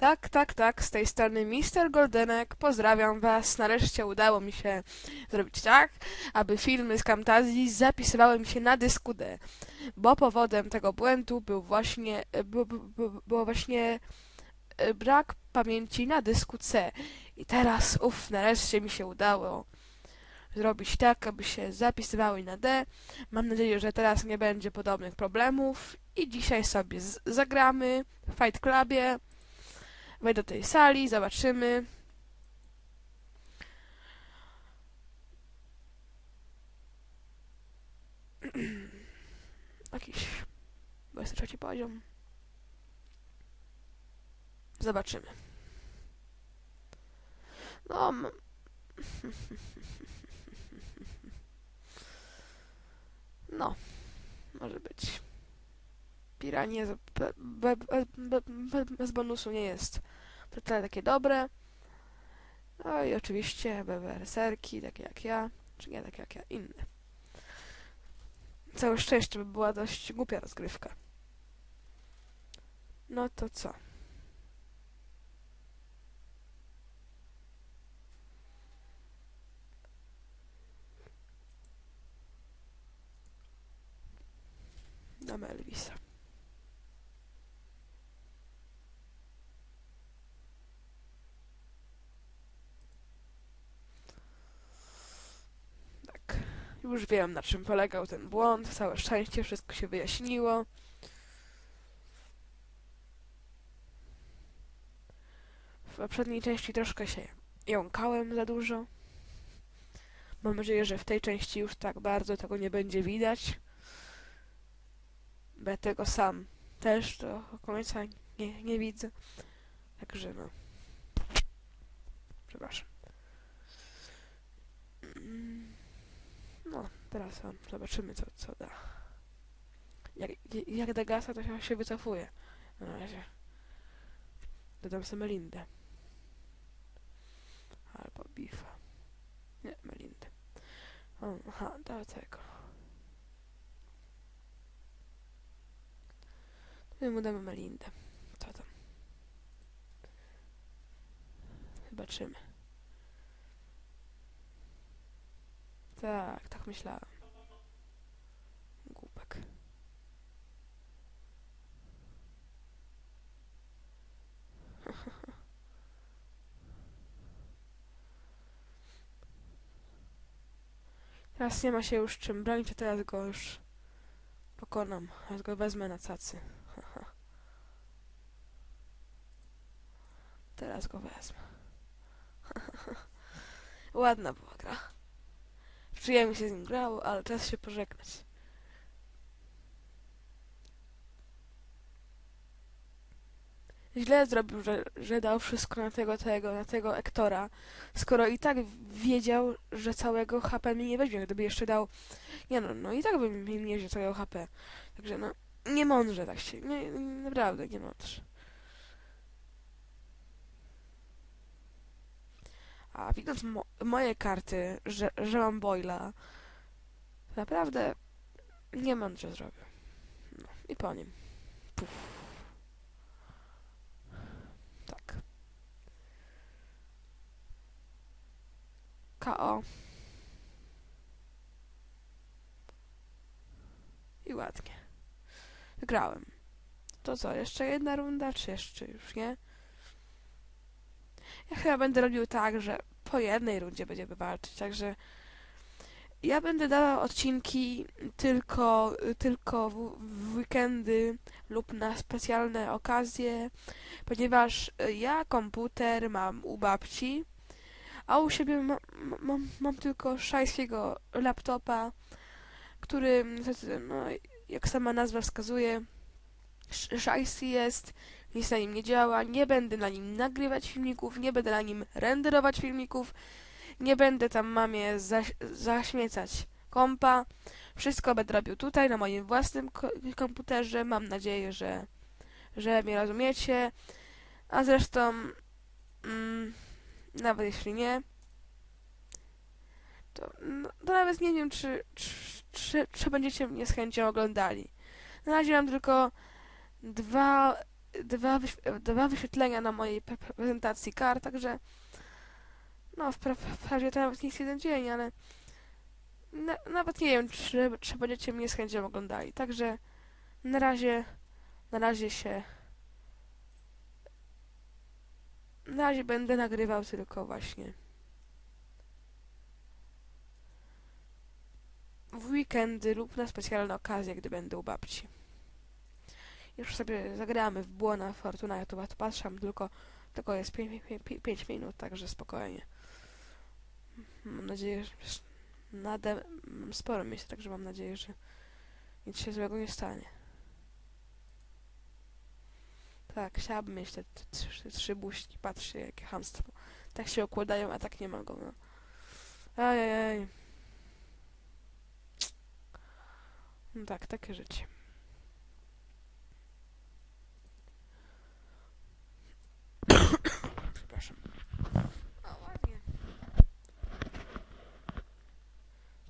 Tak, tak, tak, z tej strony Mister Goldenek, pozdrawiam was. Nareszcie udało mi się zrobić tak, aby filmy z Camtazji zapisywały mi się na dysku D, bo powodem tego błędu był właśnie, był, było właśnie e, brak pamięci na dysku C. I teraz, uff, nareszcie mi się udało zrobić tak, aby się zapisywały na D. Mam nadzieję, że teraz nie będzie podobnych problemów i dzisiaj sobie zagramy w Fight Clubie. Wejdę do tej sali, zobaczymy. Jakiś 23 poziom. Zobaczymy. No. No. Może być. Piranie z- be, be, be, bonusu nie jest to takie dobre. No i oczywiście bewerserki, takie jak ja, czy nie takie jak ja, inne. Całe szczęście by była dość głupia rozgrywka. No to co? Damy Elvisa. Tak. Już wiem, na czym polegał ten błąd. Całe szczęście, wszystko się wyjaśniło. W poprzedniej części troszkę się jąkałem za dużo. Mam nadzieję, że w tej części już tak bardzo tego nie będzie widać. Bo ja tego sam też do końca nie, nie widzę. Także no. Przepraszam. Mm. No, teraz on. Zobaczymy, co, co da. Jak, jak da gasa, to się, wycofuje. Na razie. Dodam sobie Melindę. Albo Bifa. Nie, Melindę. O, aha, do tego. To mu damy Melindę. Co tam? Zobaczymy. Tak, tak myślałem. Głupek. Teraz nie ma się już czym bronić, a teraz go już pokonam. Teraz go wezmę na cacy. Teraz go wezmę. Ładna była gra. Przyjemnie się z nim grało, ale czas się pożegnać. Źle zrobił, że, że dał wszystko na tego, tego, na tego Ektora, skoro i tak wiedział, że całego HP mi nie weźmie, gdyby jeszcze dał... Nie no, no i tak by mi nie wziął całego HP. Także no, nie mądrze tak się, nie, naprawdę nie mądrze. A widząc mo moje karty, że, że mam Boila, to naprawdę nie mądrze zrobił. No i po nim. Puf. Tak. KO. I ładnie. Wygrałem. To co, jeszcze jedna runda, czy jeszcze już nie? Ja chyba będę robił tak, że po jednej rundzie będziemy walczyć, także ja będę dawał odcinki tylko, tylko w, weekendy lub na specjalne okazje, ponieważ ja komputer mam u babci, a u siebie ma, ma, mam, mam tylko szajskiego laptopa, który, no, jak sama nazwa wskazuje, sz- szajsy jest, nic na nim nie działa, nie będę na nim nagrywać filmików, nie będę na nim renderować filmików, nie będę tam mamie zaś, zaśmiecać kompa. Wszystko będę robił tutaj, na moim własnym ko- komputerze. Mam nadzieję, że, że mnie rozumiecie. A zresztą, mm, nawet jeśli nie, to, no, to nawet nie wiem, czy, czy, czy, czy będziecie mnie z chęcią oglądali. Na razie mam tylko dwa dwa, dwa wyświetlenia na mojej pre- pre- prezentacji kar, także no wpra- wprawdzie to nawet nie jest jeden dzień, ale na, nawet nie wiem, czy, czy będziecie mnie z chęcią oglądali, także na razie, na razie się na razie będę nagrywał tylko właśnie w weekendy lub na specjalne okazje, gdy będę u babci. Już sobie zagramy w błona Fortuna, ja tu patrzam, tylko, tylko jest 5 minut, także spokojnie. Mam nadzieję, że nade, mam sporo miejsca, także mam nadzieję, że nic się złego nie stanie. Tak, chciałabym mieć te, trzy- te trzy buźki, patrzcie jakie hamstwo. Tak się układają, a tak nie mogą, no. Ajajaj. No tak, takie życie. Przepraszam. O, ładnie.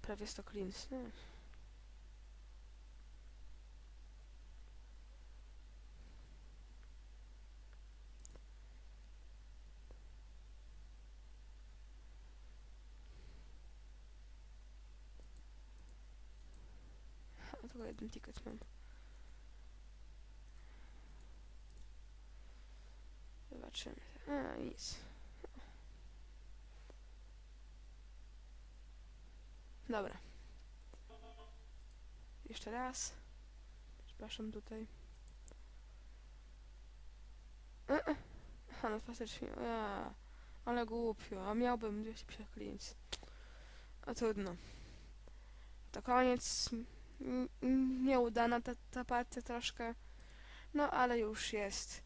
Prawie 100 klins. No. Tylko jeden ticket mam. Zobaczymy. A, nic. Dobra. Jeszcze raz. Przepraszam tutaj. E, e. Aha, no faktycznie. Ja. Ale głupio. A miałbym 250 klient. A trudno. To koniec. Nieudana ta, ta partia troszkę. No ale już jest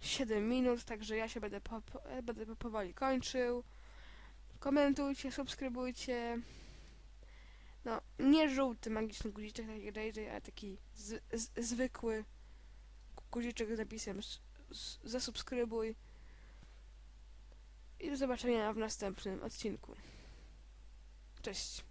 7 minut, także ja się będę, po, będę powoli kończył. Komentujcie, subskrybujcie. No, nie żółty magiczny guziczek, taki JJ, ale taki z, z, zwykły gu- guziczek z napisem s, zasubskrybuj. I do zobaczenia w następnym odcinku. Cześć.